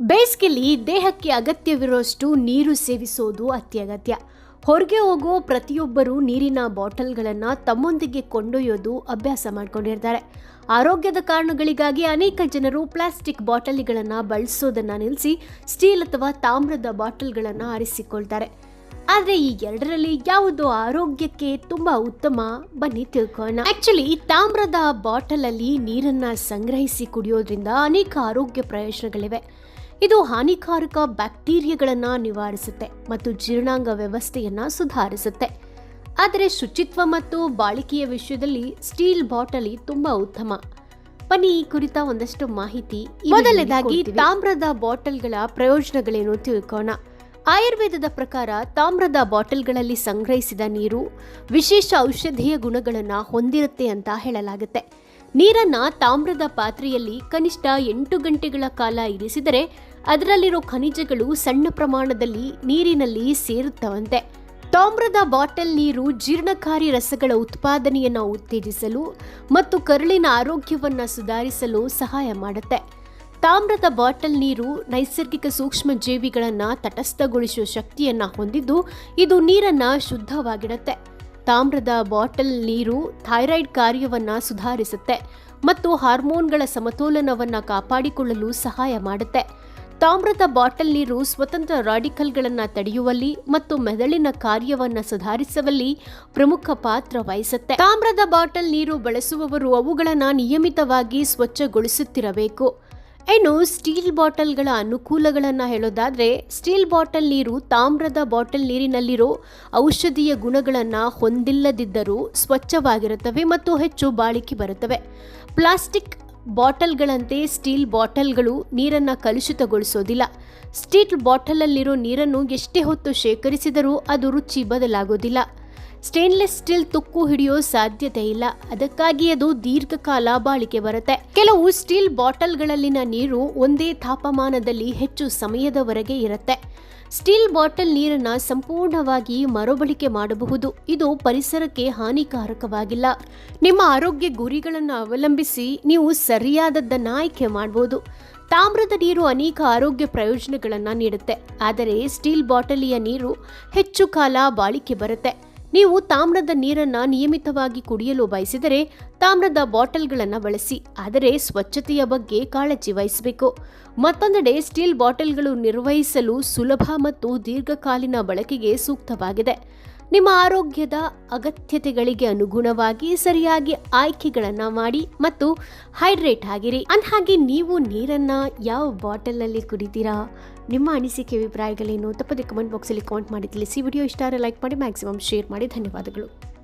ಬೇಸಿಗೆಯಲ್ಲಿ ದೇಹಕ್ಕೆ ಅಗತ್ಯವಿರುವಷ್ಟು ನೀರು ಸೇವಿಸೋದು ಅತ್ಯಗತ್ಯ. ಹೊರಗೆ ಹೋಗೋ ಪ್ರತಿಯೊಬ್ಬರೂ ನೀರಿನ ಬಾಟಲ್ಗಳನ್ನು ತಮ್ಮೊಂದಿಗೆ ಕೊಂಡೊಯ್ಯೋದು ಅಭ್ಯಾಸ ಮಾಡಿಕೊಂಡಿರ್ತಾರೆ. ಆರೋಗ್ಯದ ಕಾರಣಗಳಿಗಾಗಿ ಅನೇಕ ಜನರು ಪ್ಲಾಸ್ಟಿಕ್ ಬಾಟಲಿಗಳನ್ನು ಬಳಸೋದನ್ನು ನಿಲ್ಲಿಸಿ ಸ್ಟೀಲ್ ಅಥವಾ ತಾಮ್ರದ ಬಾಟಲ್ಗಳನ್ನು ಆರಿಸಿಕೊಳ್ತಾರೆ. ಆದರೆ ಈ ಎರಡರಲ್ಲಿ ಯಾವುದು ಆರೋಗ್ಯಕ್ಕೆ ತುಂಬಾ ಉತ್ತಮ ಬನ್ನಿ ತಿಳ್ಕೋಣ ಆಕ್ಚುಲಿ ತಾಮ್ರದ ಬಾಟಲ್ ಅಲ್ಲಿ ನೀರನ್ನ ಸಂಗ್ರಹಿಸಿ ಕುಡಿಯೋದ್ರಿಂದ ಅನೇಕ ಆರೋಗ್ಯ ಪ್ರಯೋಜನಗಳಿವೆ. ಇದು ಹಾನಿಕಾರಕ ಬ್ಯಾಕ್ಟೀರಿಯಾಗಳನ್ನು ನಿವಾರಿಸುತ್ತೆ ಮತ್ತು ಜೀರ್ಣಾಂಗ ವ್ಯವಸ್ಥೆಯನ್ನ ಸುಧಾರಿಸುತ್ತೆ. ಆದರೆ ಶುಚಿತ್ವ ಮತ್ತು ಬಾಳಿಕೆಯ ವಿಷಯದಲ್ಲಿ ಸ್ಟೀಲ್ ಬಾಟಲಿ ತುಂಬಾ ಉತ್ತಮ. ಬನ್ನಿ ಈ ಕುರಿತ ಒಂದಷ್ಟು ಮಾಹಿತಿ ಮೊದಲನೇದಾಗಿ ತಾಮ್ರದ ಬಾಟಲ್ಗಳ ಪ್ರಯೋಜನಗಳೇನು ತಿಳ್ಕೋಣ ಆಯುರ್ವೇದದ ಪ್ರಕಾರ ತಾಮ್ರದ ಬಾಟಲ್ಗಳಲ್ಲಿ ಸಂಗ್ರಹಿಸಿದ ನೀರು ವಿಶೇಷ ಔಷಧೀಯ ಗುಣಗಳನ್ನು ಹೊಂದಿರುತ್ತೆ ಅಂತ ಹೇಳಲಾಗುತ್ತೆ. ನೀರನ್ನ ತಾಮ್ರದ ಪಾತ್ರೆಯಲ್ಲಿ ಕನಿಷ್ಠ ಎಂಟು ಗಂಟೆಗಳ ಕಾಲ ಇರಿಸಿದರೆ ಅದರಲ್ಲಿರೋ ಖನಿಜಗಳು ಸಣ್ಣ ಪ್ರಮಾಣದಲ್ಲಿ ನೀರಿನಲ್ಲಿ ಸೇರುತ್ತವಂತೆ. ತಾಮ್ರದ ಬಾಟಲ್ ನೀರು ಜೀರ್ಣಕಾರಿ ರಸಗಳ ಉತ್ಪಾದನೆಯನ್ನು ಉತ್ತೇಜಿಸಲು ಮತ್ತು ಕರುಳಿನ ಆರೋಗ್ಯವನ್ನು ಸುಧಾರಿಸಲು ಸಹಾಯ ಮಾಡುತ್ತೆ. ತಾಮ್ರದ ಬಾಟಲ್ ನೀರು ನೈಸರ್ಗಿಕ ಸೂಕ್ಷ್ಮ ಜೀವಿಗಳನ್ನು ತಟಸ್ಥಗೊಳಿಸುವ ಶಕ್ತಿಯನ್ನು ಹೊಂದಿದ್ದು, ಇದು ನೀರನ್ನು ಶುದ್ಧವಾಗಿಡುತ್ತೆ. ತಾಮ್ರದ ಬಾಟಲ್ ನೀರು ಥೈರಾಯ್ಡ್ ಕಾರ್ಯವನ್ನು ಸುಧಾರಿಸುತ್ತೆ ಮತ್ತು ಹಾರ್ಮೋನ್ಗಳ ಸಮತೋಲನವನ್ನು ಕಾಪಾಡಿಕೊಳ್ಳಲು ಸಹಾಯ ಮಾಡುತ್ತೆ. ತಾಮ್ರದ ಬಾಟಲ್ ನೀರು ಸ್ವತಂತ್ರ ರಾಡಿಕಲ್ಗಳನ್ನು ತಡೆಯುವಲ್ಲಿ ಮತ್ತು ಮೆದುಳಿನ ಕಾರ್ಯವನ್ನು ಸುಧಾರಿಸುವಲ್ಲಿ ಪ್ರಮುಖ ಪಾತ್ರ ವಹಿಸುತ್ತೆ. ತಾಮ್ರದ ಬಾಟಲ್ ನೀರು ಬಳಸುವವರು ಅವುಗಳನ್ನು ನಿಯಮಿತವಾಗಿ ಸ್ವಚ್ಛಗೊಳಿಸುತ್ತಿರಬೇಕು. ಇನ್ನು ಸ್ಟೀಲ್ ಬಾಟಲ್ಗಳ ಅನುಕೂಲಗಳನ್ನು ಹೇಳೋದಾದರೆ, ಸ್ಟೀಲ್ ಬಾಟಲ್ ನೀರು ತಾಮ್ರದ ಬಾಟಲ್ ನೀರಿನಲ್ಲಿರೋ ಔಷಧೀಯ ಗುಣಗಳನ್ನು ಹೊಂದಿಲ್ಲದಿದ್ದರೂ ಸ್ವಚ್ಛವಾಗಿರುತ್ತವೆ ಮತ್ತು ಹೆಚ್ಚು ಬಾಳಿಕೆ ಬರುತ್ತವೆ. ಪ್ಲಾಸ್ಟಿಕ್ ಬಾಟಲ್ಗಳಂತೆ ಸ್ಟೀಲ್ ಬಾಟಲ್ಗಳು ನೀರನ್ನು ಕಲುಷಿತಗೊಳಿಸೋದಿಲ್ಲ. ಸ್ಟೀಲ್ ಬಾಟಲಲ್ಲಿರೋ ನೀರನ್ನು ಎಷ್ಟೇ ಹೊತ್ತು ಶೇಖರಿಸಿದರೂ ಅದು ರುಚಿ ಬದಲಾಗೋದಿಲ್ಲ. ಸ್ಟೇನ್ಲೆಸ್ ಸ್ಟೀಲ್ ತುಕ್ಕು ಹಿಡಿಯೋ ಸಾಧ್ಯತೆ ಇಲ್ಲ. ಅದಕ್ಕಾಗಿ ಅದು ದೀರ್ಘಕಾಲ ಬಾಳಿಕೆ ಬರುತ್ತೆ. ಕೆಲವು ಸ್ಟೀಲ್ ಬಾಟಲ್ಗಳಲ್ಲಿನ ನೀರು ಒಂದೇ ತಾಪಮಾನದಲ್ಲಿ ಹೆಚ್ಚು ಸಮಯದವರೆಗೆ ಇರುತ್ತೆ. ಸ್ಟೀಲ್ ಬಾಟಲ್ ನೀರನ್ನ ಸಂಪೂರ್ಣವಾಗಿ ಮರುಬಳಕೆ ಮಾಡಬಹುದು. ಇದು ಪರಿಸರಕ್ಕೆ ಹಾನಿಕಾರಕವಾಗಿಲ್ಲ. ನಿಮ್ಮ ಆರೋಗ್ಯ ಗುರಿಗಳನ್ನು ಅವಲಂಬಿಸಿ ನೀವು ಸರಿಯಾದದ್ದನ್ನು ಆಯ್ಕೆ ಮಾಡಬಹುದು ತಾಮ್ರದ ನೀರು ಅನೇಕ ಆರೋಗ್ಯ ಪ್ರಯೋಜನಗಳನ್ನು ನೀಡುತ್ತೆ. ಆದರೆ ಸ್ಟೀಲ್ ಬಾಟಲಿಯ ನೀರು ಹೆಚ್ಚು ಕಾಲ ಬಾಳಿಕೆ ಬರುತ್ತೆ. ನೀವು ತಾಮ್ರದ ನೀರನ್ನು ನಿಯಮಿತವಾಗಿ ಕುಡಿಯಲು ಬಯಸಿದರೆ ತಾಮ್ರದ ಬಾಟಲ್ಗಳನ್ನು ಬಳಸಿ, ಆದರೆ ಸ್ವಚ್ಛತೆಯ ಬಗ್ಗೆ ಕಾಳಜಿ ವಹಿಸಬೇಕು. ಮತ್ತೊಂದೆಡೆ ಸ್ಟೀಲ್ ಬಾಟಲ್ಗಳು ನಿರ್ವಹಿಸಲು ಸುಲಭ ಮತ್ತು ದೀರ್ಘಕಾಲೀನ ಬಳಕೆಗೆ ಸೂಕ್ತವಾಗಿದೆ. ನಿಮ್ಮ ಆರೋಗ್ಯದ ಅಗತ್ಯತೆಗಳಿಗೆ ಅನುಗುಣವಾಗಿ ಸರಿಯಾಗಿ ಆಯ್ಕೆಗಳನ್ನ ಮಾಡಿ ಮತ್ತು ಹೈಡ್ರೇಟ್ ಆಗಿರಿ. ಅಂದಹಾಗೆ ನೀವು ನೀರನ್ನ ಯಾವ ಬಾಟಲಲ್ಲಿ ಕುಡಿತೀರಾ? ನಿಮ್ಮ ಅನಿಸಿಕೆ, ಅಭಿಪ್ರಾಯಗಳೇನು? ತಪ್ಪದೆ ಕಮೆಂಟ್ ಬಾಕ್ಸಲ್ಲಿ ಕಾಮೆಂಟ್ ಮಾಡಿ ತಿಳಿಸಿ. ವಿಡಿಯೋ ಇಷ್ಟ ಲೈಕ್ ಮಾಡಿ, ಮ್ಯಾಕ್ಸಿಮಮ್ ಶೇರ್ ಮಾಡಿ. ಧನ್ಯವಾದಗಳು.